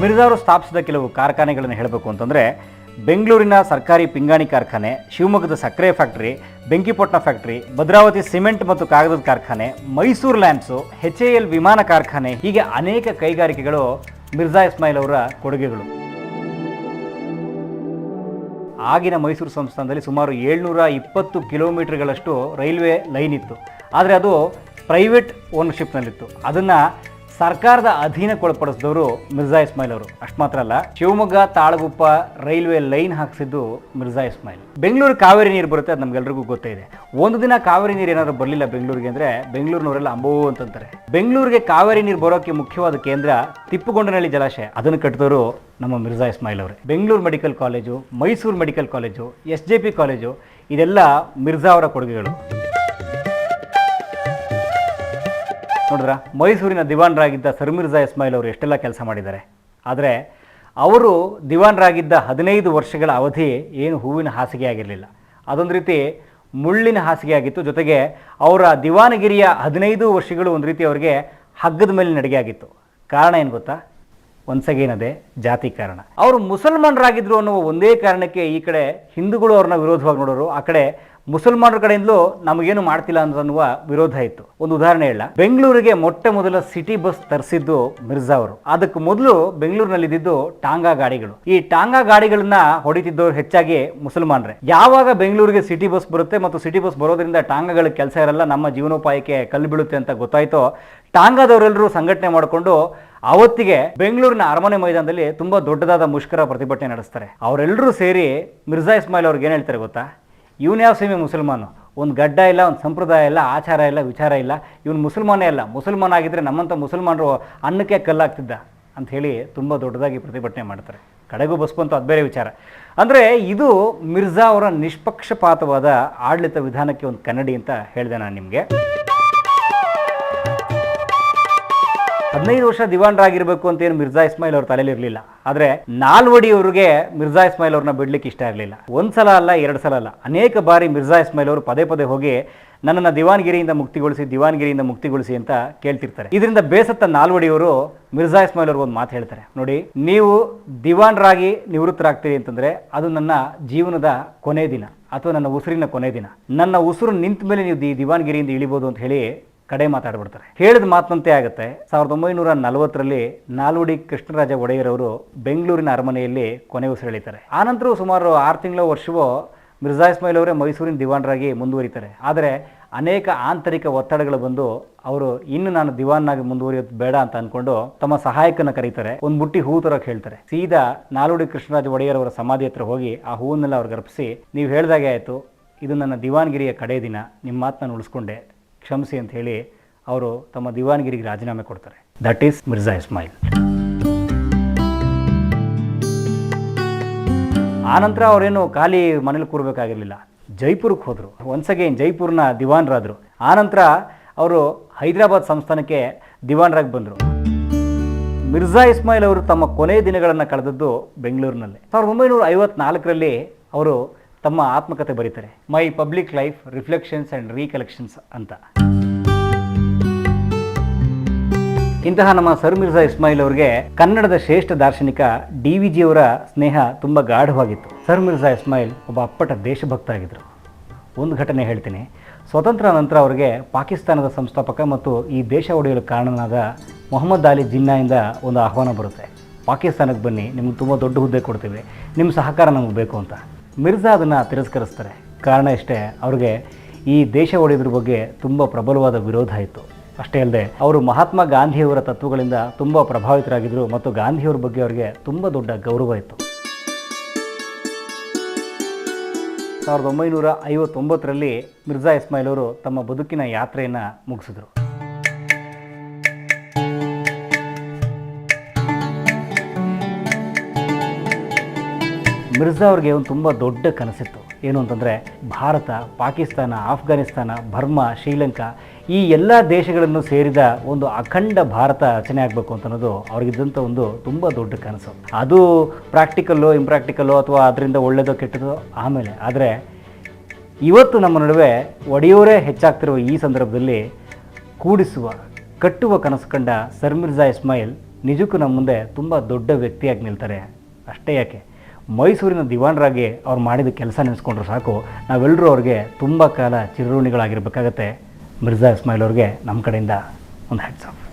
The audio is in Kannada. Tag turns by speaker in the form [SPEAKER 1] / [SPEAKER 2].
[SPEAKER 1] ಮಿರ್ಜಾ ಅವರು ಸ್ಥಾಪಿಸಿದ ಕೆಲವು ಕಾರ್ಖಾನೆಗಳನ್ನು ಹೇಳಬೇಕು ಅಂತಂದರೆ, ಬೆಂಗಳೂರಿನ ಸರ್ಕಾರಿ ಪಿಂಗಾಣಿ ಕಾರ್ಖಾನೆ, ಶಿವಮೊಗ್ಗದ ಸಕ್ಕರೆ ಫ್ಯಾಕ್ಟರಿ ಬೆಂಕಿಪೊಟ್ಟ ಫ್ಯಾಕ್ಟರಿ, ಭದ್ರಾವತಿ ಸಿಮೆಂಟ್ ಮತ್ತು ಕಾಗದದ ಕಾರ್ಖಾನೆ, Mysuru lands, H A L ವಿಮಾನ ಕಾರ್ಖಾನೆ, ಹೀಗೆ ಅನೇಕ ಕೈಗಾರಿಕೆಗಳು ಮಿರ್ಜಾ ಇಸ್ಮಾಯಿಲ್ ಅವರ ಕೊಡುಗೆಗಳು. ಆಗಿನ ಮೈಸೂರು ಸಂಸ್ಥಾನದಲ್ಲಿ ಸುಮಾರು ಏಳ್ನೂರ ಇಪ್ಪತ್ತು ಕಿಲೋಮೀಟರ್ಗಳಷ್ಟು ರೈಲ್ವೆ ಲೈನ್ ಇತ್ತು. ಆದರೆ ಅದು ಪ್ರೈವೇಟ್ ಓನರ್ಶಿಪ್ನಲ್ಲಿತ್ತು. ಅದನ್ನು ಸರ್ಕಾರದ ಅಧೀನಕ್ಕೊಳಪಡಿಸಿದವರು ಮಿರ್ಜಾ ಇಸ್ಮಾಯಿಲ್ ಅವರು. ಅಷ್ಟು ಮಾತ್ರ ಅಲ್ಲ, ಶಿವಮೊಗ್ಗ, ತಾಳಗುಪ್ಪ ರೈಲ್ವೆ ಲೈನ್ ಹಾಕಿಸಿದ್ದು ಮಿರ್ಜಾ ಇಸ್ಮಾಯಿಲ್. ಬೆಂಗಳೂರು ಕಾವೇರಿ ನೀರು ಬರುತ್ತೆ ಅದು ನಮ್ಗೆಲ್ಲರಿಗೂ ಗೊತ್ತೇ ಇದೆ. ಒಂದು ದಿನ ಕಾವೇರಿ ನೀರು ಏನಾದರೂ ಬರಲಿಲ್ಲ ಬೆಂಗಳೂರಿಗೆ ಅಂದರೆ ಬೆಂಗಳೂರಿನವರೆಲ್ಲ ಅಂಬೋ ಅಂತಂತಾರೆ. ಬೆಂಗಳೂರಿಗೆ ಕಾವೇರಿ ನೀರು ಬರೋಕ್ಕೆ ಮುಖ್ಯವಾದ ಕೇಂದ್ರ ತಿಪ್ಪುಗೊಂಡನಹಳ್ಳಿ ಜಲಾಶಯ. ಅದನ್ನು ಕಟ್ಟಿದವರು ನಮ್ಮ ಮಿರ್ಜಾ ಇಸ್ಮಾಯಿಲ್ ಅವರೇ. Bengaluru medical college, Mysuru medical college, S J P college, ಇದೆಲ್ಲ ಮಿರ್ಜಾ ಅವರ ಕೊಡುಗೆಗಳು. ನೋಡಿದ್ರ? ಮೈಸೂರಿನ ದಿವಾನ್ರಾಗಿದ್ದ ಸರ್ಮಿರ್ಜಾ ಇಸ್ಮಾಯಿಲ್ ಅವರು ಎಷ್ಟೆಲ್ಲ ಕೆಲಸ ಮಾಡಿದ್ದಾರೆ? ಆದರೆ ಅವರು ದಿವಾನ್ರಾಗಿದ್ದ ಹದಿನೈದು ವರ್ಷಗಳ ಅವಧಿ ಏನು ಹೂವಿನ ಹಾಸಿಗೆ ಆಗಿರಲಿಲ್ಲ. ಅದೊಂದು ರೀತಿ ಮುಳ್ಳಿನ ಹಾಸಿಗೆ ಆಗಿತ್ತು. ಜೊತೆಗೆ ಅವರ ದಿವಾನಗಿರಿಯ ಹದಿನೈದು ವರ್ಷಗಳು ಒಂದು ರೀತಿ ಅವರಿಗೆ ಹಗ್ಗದ ಮೇಲೆ ನಡಿಗೆ ಆಗಿತ್ತು. ಕಾರಣ ಏನು ಗೊತ್ತಾ? ಒಂದ್ಸಗೇನದೆ ಜಾತಿ ಕಾರಣ. ಅವರು ಮುಸಲ್ಮಾನರಾಗಿದ್ರು ಅನ್ನುವ ಒಂದೇ ಕಾರಣಕ್ಕೆ ಈ ಕಡೆ ಹಿಂದೂಗಳು ಅವ್ರನ್ನ ವಿರೋಧವಾಗಿ ನೋಡೋರು. ಆ ಕಡೆ ಮುಸಲ್ಮಾನರ ಕಡೆಯಿಂದಲೂ ನಮಗೇನು ಮಾಡ್ತಿಲ್ಲ ಅನ್ನುವ ವಿರೋಧ ಇತ್ತು. ಒಂದು ಉದಾಹರಣೆ ಹೇಳ. ಬೆಂಗಳೂರಿಗೆ ಮೊಟ್ಟ ಮೊದಲ ಸಿಟಿ ಬಸ್ ತರಿಸಿದ್ದು ಮಿರ್ಜಾ ಅವರು. ಅದಕ್ಕೆ ಮೊದಲು ಬೆಂಗಳೂರಿನಲ್ಲಿ ಇದ್ದಿದ್ದು ಟಾಂಗಾ ಗಾಡಿಗಳು. ಈ ಟಾಂಗಾ ಗಾಡಿಗಳನ್ನ ಹೊಡಿತಿದ್ದವರು ಹೆಚ್ಚಾಗಿ ಮುಸಲ್ಮಾನರೇ. ಯಾವಾಗ ಬೆಂಗಳೂರಿಗೆ ಸಿಟಿ ಬಸ್ ಬರುತ್ತೆ ಮತ್ತು ಸಿಟಿ ಬಸ್ ಬರೋದ್ರಿಂದ ಟಾಂಗಾಗಳ ಕೆಲಸ ಇರಲ್ಲ, ನಮ್ಮ ಜೀವನೋಪಾಯಕ್ಕೆ ಕಲ್ಲು ಬೀಳುತ್ತೆ ಅಂತ ಗೊತ್ತಾಯ್ತೋ, ಟಾಂಗಾದವರೆಲ್ಲರೂ ಸಂಘಟನೆ ಮಾಡಿಕೊಂಡು ಅವತ್ತಿಗೆ ಬೆಂಗಳೂರಿನ ಅರಮನೆ ಮೈದಾನದಲ್ಲಿ ತುಂಬಾ ದೊಡ್ಡದಾದ ಮುಷ್ಕರ ಪ್ರತಿಭಟನೆ ನಡೆಸ್ತಾರೆ. ಅವರೆಲ್ಲರೂ ಸೇರಿ ಮಿರ್ಜಾ ಇಸ್ಮಾಯಿಲ್ ಅವ್ರಿಗೆ ಏನು ಹೇಳ್ತಾರೆ ಗೊತ್ತಾ? ಇವನು ಯಾವ ಸೇಮಿ ಮುಸಲ್ಮಾನು? ಒಂದು ಗಡ್ಡ ಇಲ್ಲ, ಒಂದು ಸಂಪ್ರದಾಯ ಇಲ್ಲ, ಆಚಾರ ಇಲ್ಲ, ವಿಚಾರ ಇಲ್ಲ. ಇವನು ಮುಸಲ್ಮಾನೇ ಅಲ್ಲ. ಮುಸಲ್ಮಾನ್ ಆಗಿದ್ರೆ ನಮ್ಮಂಥ ಮುಸಲ್ಮಾನರು ಅನ್ನಕ್ಕೆ ಕಲ್ಲಾಗ್ತಿದ್ದ ಅಂತ ಹೇಳಿ ತುಂಬ ದೊಡ್ಡದಾಗಿ ಪ್ರತಿಭಟನೆ ಮಾಡ್ತಾರೆ. ಕಡೆಗೂ ಬಸ್ ಬಂತು ಅದು ಬೇರೆ ವಿಚಾರ. ಅಂದರೆ ಇದು ಮಿರ್ಜಾ ಅವರ ನಿಷ್ಪಕ್ಷಪಾತವಾದ ಆಡಳಿತ ವಿಧಾನಕ್ಕೆ ಒಂದು ಕನ್ನಡಿ ಅಂತ ಹೇಳಿದೆ ನಾನು ನಿಮಗೆ. ಹದಿನೈದು ವರ್ಷ ದಿವಾನ್ರಾಗಿರ್ಬೇಕು ಅಂತ ಏನು ಮಿರ್ಜಾ ಇಸ್ಮಾಯಿಲ್ ಅವ್ರ ತಲೆಯಲ್ಲಿ ಇರಲಿಲ್ಲ ಆದರೆ ನಾಲ್ವಡಿ ಅವರಿಗೆ ಮಿರ್ಜಾ ಇಸ್ಮಾಯಿಲ್ ಅವ್ರನ್ನ ಬಿಡ್ಲಿಕ್ಕೆ ಇಷ್ಟ ಇರಲಿಲ್ಲ. ಒಂದ್ಸಲ ಅಲ್ಲ, ಎರಡು ಸಲ ಅಲ್ಲ. ಅನೇಕ ಬಾರಿ ಮಿರ್ಜಾ ಇಸ್ಮಾಯಿಲ್ ಅವರು ಪದೇ ಪದೇ ಹೋಗಿ ನನ್ನನ್ನು ದಿವಾನ್ಗಿರಿಯಿಂದ ಮುಕ್ತಿಗೊಳಿಸಿ ದಿವಾನ್ಗಿರಿಯಿಂದ ಮುಕ್ತಿಗೊಳಿಸಿ ಅಂತ ಕೇಳ್ತಿರ್ತಾರೆ. ಇದರಿಂದ ಬೇಸತ್ತ ನಾಲ್ವಡಿಯವರು ಮಿರ್ಜಾ ಇಸ್ಮಾಯಿಲ್ ಅವ್ರಿಗೆ ಒಂದು ಮಾತು ಹೇಳ್ತಾರೆ. ನೋಡಿ, ನೀವು ದಿವಾನ್ರಾಗಿ ನಿವೃತ್ತರಾಗ್ತೀರಿ ಅಂತಂದ್ರೆ ಅದು ನನ್ನ ಜೀವನದ ಕೊನೆ ದಿನ ಅಥವಾ ನನ್ನ ಉಸಿರಿನ ಕೊನೆ ದಿನ. ನನ್ನ ಉಸಿರು ನಿಂತ ಮೇಲೆ ನೀವು ದಿ, ದಿವಾನ್ಗಿರಿಯಿಂದ ಇಳಿಬೋದು ಅಂತ ಹೇಳಿ ಕಡೆ ಮಾತಾಡ್ಬಿಡ್ತಾರೆ. ಹೇಳಿದ ಮಾತಂತೆ ಆಗುತ್ತೆ. ಸಾವಿರದ ಒಂಬೈನೂರ ನಲವತ್ತರಲ್ಲಿ ನಾಲ್ವಡಿ ಕೃಷ್ಣರಾಜ ಒಡೆಯರವರು ಬೆಂಗಳೂರಿನ ಅರಮನೆಯಲ್ಲಿ ಕೊನೆ ಉಸಿರೆಳಿತಾರೆ ಆನಂತರ ಸುಮಾರು ಆರು ತಿಂಗಳ ವರ್ಷವೋ ಮಿರ್ಜಾ ಇಸ್ಮಾಯಿಲ್ ಅವರೇ ಮೈಸೂರಿನ ದಿವಾನರಾಗಿ ಮುಂದುವರಿತಾರೆ. ಆದರೆ ಅನೇಕ ಆಂತರಿಕ ಒತ್ತಡಗಳು ಬಂದು ಅವರು ಇನ್ನು ನಾನು ದಿವಾನಾಗಿ ಮುಂದುವರಿಯೋದು ಬೇಡ ಅಂತ ಅಂದ್ಕೊಂಡು ತಮ್ಮ ಸಹಾಯಕನ ಕರೀತಾರೆ. ಒಂದು ಬುಟ್ಟಿ ಹೂ ತರಕ್ಕೆ ಹೇಳ್ತಾರೆ. ಸೀದಾ ನಾಲ್ವಡಿ ಕೃಷ್ಣರಾಜ ಒಡೆಯರ್ ಅವರ ಸಮಾಧಿ ಹತ್ರ ಹೋಗಿ ಆ ಹೂವನ್ನೆಲ್ಲ ಅವ್ರಿಗೆ ಅರ್ಪಿಸಿ, ನೀವು ಹೇಳಿದಾಗೆ ಆಯಿತು. ಇದು ನನ್ನ ದಿವಾನ್ಗಿರಿಯ ಕಡೆ ದಿನ. ನಿಮ್ಮ ಮಾತನ್ನ ಉಳಿಸ್ಕೊಂಡೆ. ಕ್ಷಮಿಸಿ ಅಂತ ಹೇಳಿ ಅವರು ತಮ್ಮ ದಿವಾನಗಿರಿಗೆ ರಾಜೀನಾಮೆ ಕೊಡ್ತಾರೆ. ದಟ್ ಈಸ್ ಮಿರ್ಜಾ ಇಸ್ಮಾಯಿಲ್ ಆನಂತರ ಅವರೇನು ಖಾಲಿ ಮನೇಲಿ ಕೂರಬೇಕಾಗಿರಲಿಲ್ಲ. ಜೈಪುರಕ್ಕೆ ಹೋದರು. ಒನ್ಸ್ ಅಗೇನ್ ಜೈಪುರ್ನ ದಿವಾನ್ರಾದರು. ಆನಂತರ ಅವರು ಹೈದರಾಬಾದ್ ಸಂಸ್ಥಾನಕ್ಕೆ ದಿವಾನ್ರಾಗಿ ಬಂದರು. ಮಿರ್ಜಾ ಇಸ್ಮಾಯಿಲ್ ಅವರು ತಮ್ಮ ಕೊನೆಯ ದಿನಗಳನ್ನು ಕಳೆದದ್ದು ಬೆಂಗಳೂರಿನಲ್ಲಿ. ಸಾವಿರದ ಒಂಬೈನೂರ ಐವತ್ನಾಲ್ಕರಲ್ಲಿ ಅವರು ತಮ್ಮ ಆತ್ಮಕಥೆ ಬರೀತಾರೆ. My public life reflections and recollections ಅಂತ. ಇಂತಹ ನಮ್ಮ ಸರ್ ಮಿರ್ಜಾ ಇಸ್ಮಾಯಿಲ್ ಅವರಿಗೆ ಕನ್ನಡದ ಶ್ರೇಷ್ಠ ದಾರ್ಶನಿಕ ಡಿ ವಿ ಜಿಯವರ ಸ್ನೇಹ ತುಂಬ ಗಾಢವಾಗಿತ್ತು. ಸರ್ ಮಿರ್ಜಾ ಇಸ್ಮಾಯಿಲ್ ಒಬ್ಬ ಅಪ್ಪಟ ದೇಶಭಕ್ತ ಆಗಿದ್ದರು ಒಂದು ಘಟನೆ ಹೇಳ್ತೀನಿ. ಸ್ವತಂತ್ರ ನಂತರ ಅವರಿಗೆ ಪಾಕಿಸ್ತಾನದ ಸಂಸ್ಥಾಪಕ ಮತ್ತು ಈ ದೇಶ ಒಡೆಯಲು ಕಾರಣನಾದ ಮೊಹಮ್ಮದ್ ಅಲಿ ಜಿನ್ನಾಯಿಂದ ಒಂದು ಆಹ್ವಾನ ಬರುತ್ತೆ. ಪಾಕಿಸ್ತಾನಕ್ಕೆ ಬನ್ನಿ, ನಿಮ್ಗೆ ತುಂಬ ದೊಡ್ಡ ಹುದ್ದೆ ಕೊಡ್ತೀವಿ. ನಿಮ್ಮ ಸಹಕಾರ ನಮಗೆ ಬೇಕು ಅಂತ. ಮಿರ್ಜಾ ಅದನ್ನು ತಿರಸ್ಕರಿಸ್ತಾರೆ. ಕಾರಣ ಇಷ್ಟೇ, ಅವ್ರಿಗೆ ಈ ದೇಶ ಒಡೆಯೋದ್ರ ಬಗ್ಗೆ ತುಂಬ ಪ್ರಬಲವಾದ ವಿರೋಧ ಇತ್ತು. ಅಷ್ಟೇ ಅಲ್ಲದೆ, ಅವರು ಮಹಾತ್ಮ ಗಾಂಧಿಯವರ ತತ್ವಗಳಿಂದ ತುಂಬ ಪ್ರಭಾವಿತರಾಗಿದ್ದರು ಮತ್ತು ಗಾಂಧಿಯವರ ಬಗ್ಗೆ ಅವರಿಗೆ ತುಂಬ ದೊಡ್ಡ ಗೌರವ ಇತ್ತು. ಸಾವಿರದ ಒಂಬೈನೂರ ಐವತ್ತೊಂಬತ್ತರಲ್ಲಿ ಮಿರ್ಜಾ ಇಸ್ಮಾಯಿಲ್ ಅವರು ತಮ್ಮ ಬದುಕಿನ ಯಾತ್ರೆಯನ್ನು ಮುಗಿಸಿದ್ರು. ಮಿರ್ಜಾ ಅವ್ರಿಗೆ ಒಂದು ತುಂಬ ದೊಡ್ಡ ಕನಸಿತ್ತು. ಏನು ಅಂತಂದರೆ ಭಾರತ, ಪಾಕಿಸ್ತಾನ, ಆಫ್ಘಾನಿಸ್ತಾನ, ಬರ್ಮಾ, ಶ್ರೀಲಂಕಾ ಈ ಎಲ್ಲ ದೇಶಗಳನ್ನು ಸೇರಿದ ಒಂದು ಅಖಂಡ ಭಾರತ ರಚನೆ ಆಗಬೇಕು ಅಂತ ಅನ್ನೋದು ಅವ್ರಿಗಿದ್ದಂಥ ಒಂದು ತುಂಬ ದೊಡ್ಡ ಕನಸು. ಅದು ಪ್ರಾಕ್ಟಿಕಲ್ಲು ಇಂಪ್ರಾಕ್ಟಿಕಲ್ಲು ಅಥವಾ ಅದರಿಂದ ಒಳ್ಳೆಯದೋ ಕೆಟ್ಟದೋ ಆಮೇಲೆ. ಆದರೆ ಇವತ್ತು ನಮ್ಮ ನಡುವೆ ಒಡೆಯೋರೇ ಹೆಚ್ಚಾಗ್ತಿರುವ ಈ ಸಂದರ್ಭದಲ್ಲಿ ಕೂಡಿಸುವ, ಕಟ್ಟುವ ಕನಸು ಕಂಡ ಸರ್ ಮಿರ್ಜಾ ಇಸ್ಮಾಯಿಲ್ ನಿಜಕ್ಕೂ ನಮ್ಮ ಮುಂದೆ ತುಂಬ ದೊಡ್ಡ ವ್ಯಕ್ತಿಯಾಗಿ ನಿಲ್ತಾರೆ. ಅಷ್ಟೇ ಯಾಕೆ? ಮೈಸೂರಿನ ದಿವಾನರಾಗಿ ಅವ್ರು ಮಾಡಿದ ಕೆಲಸ ನೆನೆಸ್ಕೊಂಡ್ರೆ ಸಾಕು. ನಾವೆಲ್ಲರೂ ಅವ್ರಿಗೆ ತುಂಬ ಕಾಲ ಚಿರಋಣಿಗಳಾಗಿರ್ಬೇಕಾಗತ್ತೆ. ಮಿರ್ಜಾ ಇಸ್ಮಾಯಿಲ್ ಅವ್ರಿಗೆ ನಮ್ಮ ಕಡೆಯಿಂದ ಒಂದು ಹ್ಯಾಟ್ಸ್ ಆಫ್